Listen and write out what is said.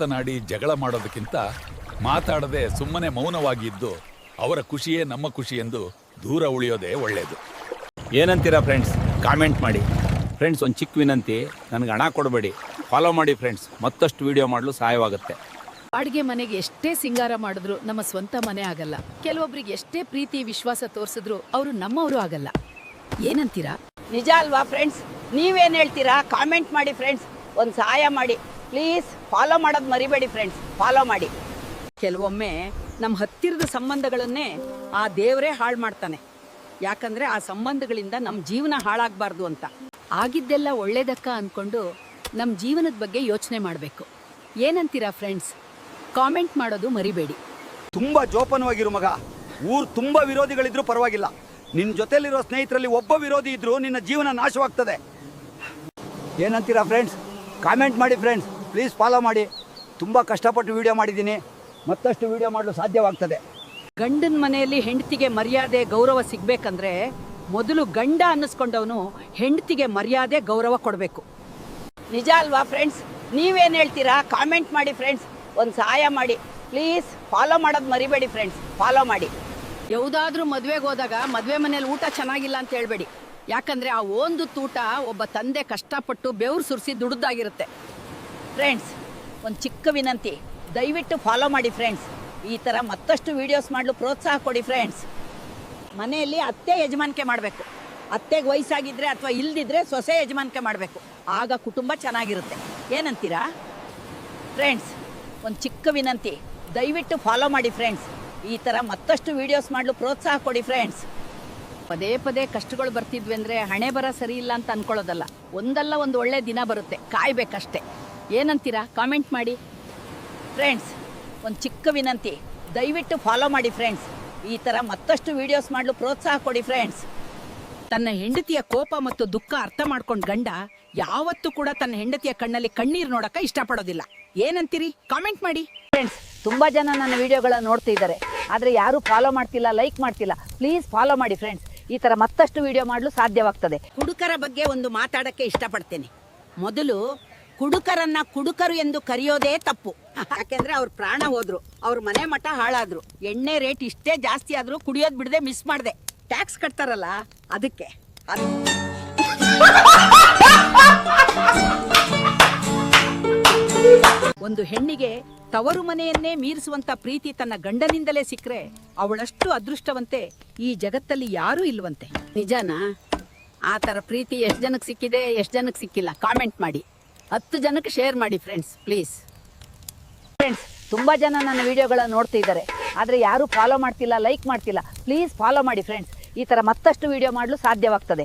ಮಾತನಾಡಿ ಜಗಳ ಮಾಡೋದಕ್ಕಿಂತ ಮಾತಾಡದೆ ಸುಮ್ಮನೆ ಮೌನವಾಗಿದ್ದು ಅವರ ಖುಷಿಯೇ ನಮ್ಮ ಖುಷಿ ಎಂದು ದೂರ ಉಳಿಯೋದೇ ಒಳ್ಳೆಯದು ಏನಂತೀರಾ ಫ್ರೆಂಡ್ಸ್ ಕಾಮೆಂಟ್ ಮಾಡಿ. ಫ್ರೆಂಡ್ಸ್ ಒಂದು ಚಿಕ್ಕ ವಿನಂತಿ ನನಗೆ ಹಣ ಕೊಡಬೇಡಿ. ಫಾಲೋ ಮಾಡಿ ಫ್ರೆಂಡ್ಸ್ ಮತ್ತಷ್ಟು ವಿಡಿಯೋ ಮಾಡಲು ಸಹಾಯವಾಗುತ್ತೆ. ಬಾಡಿಗೆ ಮನೆಗೆ ಎಷ್ಟೇ ಸಿಂಗಾರ ಮಾಡಿದ್ರು ನಮ್ಮ ಸ್ವಂತ ಮನೆ ಆಗಲ್ಲ. ಕೆಲವೊಬ್ಬರಿಗೆ ಎಷ್ಟೇ ಪ್ರೀತಿ ವಿಶ್ವಾಸ ತೋರಿಸಿದ್ರು ಅವರು ನಮ್ಮವರು ಆಗಲ್ಲ. ಏನಂತೀರಾ? ನಿಜ ಅಲ್ವಾ ಫ್ರೆಂಡ್ಸ್ ನೀವೇನು ಹೇಳ್ತೀರಾ? ಕಾಮೆಂಟ್ ಮಾಡಿ ಫ್ರೆಂಡ್ಸ್ ಒಂದು ಸಹಾಯ ಮಾಡಿ. ಪ್ಲೀಸ್ ಫಾಲೋ ಮಾಡೋದು ಮರಿಬೇಡಿ ಫ್ರೆಂಡ್ಸ್ ಫಾಲೋ ಮಾಡಿ. ಕೆಲವೊಮ್ಮೆ ನಮ್ಮ ಹತ್ತಿರದ ಸಂಬಂಧಗಳನ್ನೇ ಆ ದೇವರೇ ಹಾಳು ಮಾಡ್ತಾನೆ. ಯಾಕಂದ್ರೆ ಆ ಸಂಬಂಧಗಳಿಂದ ನಮ್ಮ ಜೀವನ ಹಾಳಾಗಬಾರ್ದು ಅಂತ. ಆಗಿದ್ದೆಲ್ಲ ಒಳ್ಳೇದಕ್ಕ ಅಂದ್ಕೊಂಡು ನಮ್ಮ ಜೀವನದ ಬಗ್ಗೆ ಯೋಚನೆ ಮಾಡಬೇಕು. ಏನಂತೀರಾ ಫ್ರೆಂಡ್ಸ್ ಕಾಮೆಂಟ್ ಮಾಡೋದು ಮರಿಬೇಡಿ. ತುಂಬಾ ಜೋಪನವಾಗಿರು ಮಗ. ಊರು ತುಂಬಾ ವಿರೋಧಿಗಳಿದ್ರು ಪರವಾಗಿಲ್ಲ. ನಿನ್ನ ಜೊತೆಲಿರೋ ಸ್ನೇಹಿತರಲ್ಲಿ ಒಬ್ಬ ವಿರೋಧಿ ಇದ್ರು ನಿನ್ನ ಜೀವನ ನಾಶವಾಗ್ತದೆ. ಏನಂತೀರಾ ಫ್ರೆಂಡ್ಸ್ ಕಾಮೆಂಟ್ ಮಾಡಿ ಫ್ರೆಂಡ್ಸ್ ಪ್ಲೀಸ್ ಫಾಲೋ ಮಾಡಿ. ತುಂಬ ಕಷ್ಟಪಟ್ಟು ವಿಡಿಯೋ ಮಾಡಿದ್ದೀನಿ. ಮತ್ತಷ್ಟು ವಿಡಿಯೋ ಮಾಡಲು ಸಾಧ್ಯವಾಗ್ತದೆ. ಗಂಡನ ಮನೆಯಲ್ಲಿ ಹೆಂಡತಿಗೆ ಮರ್ಯಾದೆ, ಗೌರವ ಸಿಗಬೇಕಂದ್ರೆ ಮೊದಲು ಗಂಡ ಅನ್ನಿಸ್ಕೊಂಡವನು ಹೆಂಡತಿಗೆ ಮರ್ಯಾದೆ, ಗೌರವ ಕೊಡಬೇಕು. ನಿಜ ಅಲ್ವಾ ಫ್ರೆಂಡ್ಸ್ ನೀವೇನು ಹೇಳ್ತೀರಾ? ಕಾಮೆಂಟ್ ಮಾಡಿ ಫ್ರೆಂಡ್ಸ್ ಒಂದು ಸಹಾಯ ಮಾಡಿ. ಪ್ಲೀಸ್ ಫಾಲೋ ಮಾಡೋದು ಮರಿಬೇಡಿ ಫ್ರೆಂಡ್ಸ್ ಫಾಲೋ ಮಾಡಿ. ಯಾವುದಾದ್ರೂ ಮದುವೆಗೆ ಹೋದಾಗ ಮದುವೆ ಮನೇಲಿ ಊಟ ಚೆನ್ನಾಗಿಲ್ಲ ಅಂತ ಹೇಳ್ಬೇಡಿ. ಯಾಕಂದರೆ ಆ ಒಂದು ತೂಟ ಒಬ್ಬ ತಂದೆ ಕಷ್ಟಪಟ್ಟು ಬೆವರು ಸುರಿಸಿ ದುಡ್ದಾಗಿರುತ್ತೆ. ಫ್ರೆಂಡ್ಸ್ ಒಂದು ಚಿಕ್ಕ ವಿನಂತಿ. ದಯವಿಟ್ಟು ಫಾಲೋ ಮಾಡಿ ಫ್ರೆಂಡ್ಸ್ ಈ ಥರ ಮತ್ತಷ್ಟು ವೀಡಿಯೋಸ್ ಮಾಡಲು ಪ್ರೋತ್ಸಾಹ ಕೊಡಿ ಫ್ರೆಂಡ್ಸ್ ಮನೆಯಲ್ಲಿ ಅತ್ತೆ ಯಜಮಾನಿಕೆ ಮಾಡಬೇಕು. ಅತ್ತೆಗೆ ವಯಸ್ಸಾಗಿದ್ರೆ ಅಥವಾ ಇಲ್ದಿದ್ರೆ ಸೊಸೆ ಯಜಮಾನಿಕೆ ಮಾಡಬೇಕು. ಆಗ ಕುಟುಂಬ ಚೆನ್ನಾಗಿರುತ್ತೆ. ಏನಂತೀರಾ? ಫ್ರೆಂಡ್ಸ್ ಒಂದು ಚಿಕ್ಕ ವಿನಂತಿ. ದಯವಿಟ್ಟು ಫಾಲೋ ಮಾಡಿ ಫ್ರೆಂಡ್ಸ್ ಈ ಥರ ಮತ್ತಷ್ಟು ವೀಡಿಯೋಸ್ ಮಾಡಲು ಪ್ರೋತ್ಸಾಹ ಕೊಡಿ ಫ್ರೆಂಡ್ಸ್ ಪದೇ ಪದೇ ಕಷ್ಟಗಳು ಬರ್ತಿದ್ವಿ ಅಂದರೆ ಹಣೆ ಬರ ಸರಿ ಇಲ್ಲ ಅಂತ ಅನ್ಕೊಳ್ಳೋದಲ್ಲ. ಒಂದಲ್ಲ ಒಂದು ಒಳ್ಳೆ ದಿನ ಬರುತ್ತೆ. ಕಾಯ್ಬೇಕಷ್ಟೇ. ಏನಂತೀರಾ? ಕಾಮೆಂಟ್ ಮಾಡಿ. ಫ್ರೆಂಡ್ಸ್ ಒಂದು ಚಿಕ್ಕ ವಿನಂತಿ. ದಯವಿಟ್ಟು ಫಾಲೋ ಮಾಡಿ ಫ್ರೆಂಡ್ಸ್ ಈ ಥರ ಮತ್ತಷ್ಟು ವೀಡಿಯೋಸ್ ಮಾಡಲು ಪ್ರೋತ್ಸಾಹ ಕೊಡಿ ಫ್ರೆಂಡ್ಸ್ ತನ್ನ ಹೆಂಡತಿಯ ಕೋಪ ಮತ್ತು ದುಃಖ ಅರ್ಥ ಮಾಡ್ಕೊಂಡು ಗಂಡ ಯಾವತ್ತೂ ಕೂಡ ತನ್ನ ಹೆಂಡತಿಯ ಕಣ್ಣಲ್ಲಿ ಕಣ್ಣೀರು ನೋಡಕ್ಕೆ ಇಷ್ಟಪಡೋದಿಲ್ಲ. ಏನಂತೀರಿ? ಕಾಮೆಂಟ್ ಮಾಡಿ. ಫ್ರೆಂಡ್ಸ್ ತುಂಬ ಜನ ನನ್ನ ವಿಡಿಯೋಗಳನ್ನು ನೋಡ್ತಿದ್ದಾರೆ ಆದರೆ ಯಾರೂ ಫಾಲೋ ಮಾಡ್ತಿಲ್ಲ ಲೈಕ್ ಮಾಡ್ತಿಲ್ಲ. ಪ್ಲೀಸ್ ಫಾಲೋ ಮಾಡಿ ಫ್ರೆಂಡ್ಸ್ ಈ ಥರ ಮತ್ತಷ್ಟು ವಿಡಿಯೋ ಮಾಡಲು ಸಾಧ್ಯವಾಗ್ತದೆ. ಹುಡುಕರ ಬಗ್ಗೆ ಒಂದು ಮಾತಾಡೋಕ್ಕೆ ಇಷ್ಟಪಡ್ತೇನೆ. ಮೊದಲು ಕುಡುಕರನ್ನ ಕುಡುಕರು ಎಂದು ಕರೆಯೋದೇ ತಪ್ಪು. ಯಾಕೆಂದ್ರೆ ಅವ್ರ ಪ್ರಾಣ ಹೋದ್ರು, ಅವ್ರ ಮನೆ ಮಠ ಹಾಳಾದ್ರು. ಎಣ್ಣೆ ರೇಟ್ ಇಷ್ಟೇ ಜಾಸ್ತಿ ಆದ್ರೂ ಕುಡಿಯೋದ್ ಬಿಡದೆ, ಮಿಸ್ ಮಾಡಿದೆ. ಟ್ಯಾಕ್ಸ್ ಕಟ್ತಾರಲ್ಲ, ಅದಕ್ಕೆ. ಒಂದು ಹೆಣ್ಣಿಗೆ ತವರು ಮನೆಯನ್ನೇ ಮೀರಿಸುವಂತ ಪ್ರೀತಿ ತನ್ನ ಗಂಡನಿಂದಲೇ ಸಿಕ್ಕರೆ ಅವಳಷ್ಟು ಅದೃಷ್ಟವಂತೆ ಈ ಜಗತ್ತಲ್ಲಿ ಯಾರೂ ಇಲ್ವಂತೆ. ನಿಜನಾ? ಆ ಥರ ಪ್ರೀತಿ ಎಷ್ಟು ಜನಕ್ಕೆ ಸಿಕ್ಕಿದೆ, ಎಷ್ಟು ಜನಕ್ಕೆ ಸಿಕ್ಕಿಲ್ಲ? ಕಾಮೆಂಟ್ ಮಾಡಿ. ಹತ್ತು ಜನಕ್ಕೆ ಶೇರ್ ಮಾಡಿ ಫ್ರೆಂಡ್ಸ್ ಪ್ಲೀಸ್ ಫ್ರೆಂಡ್ಸ್ ತುಂಬ ಜನ ನನ್ನ ವೀಡಿಯೋಗಳನ್ನು ನೋಡ್ತಿದ್ದಾರೆ ಆದರೆ ಯಾರೂ ಫಾಲೋ ಮಾಡ್ತಿಲ್ಲ ಲೈಕ್ ಮಾಡ್ತಿಲ್ಲ. ಪ್ಲೀಸ್ ಫಾಲೋ ಮಾಡಿ ಫ್ರೆಂಡ್ಸ್ ಈ ಥರ ಮತ್ತಷ್ಟು ವೀಡಿಯೋ ಮಾಡಲು ಸಾಧ್ಯವಾಗ್ತದೆ.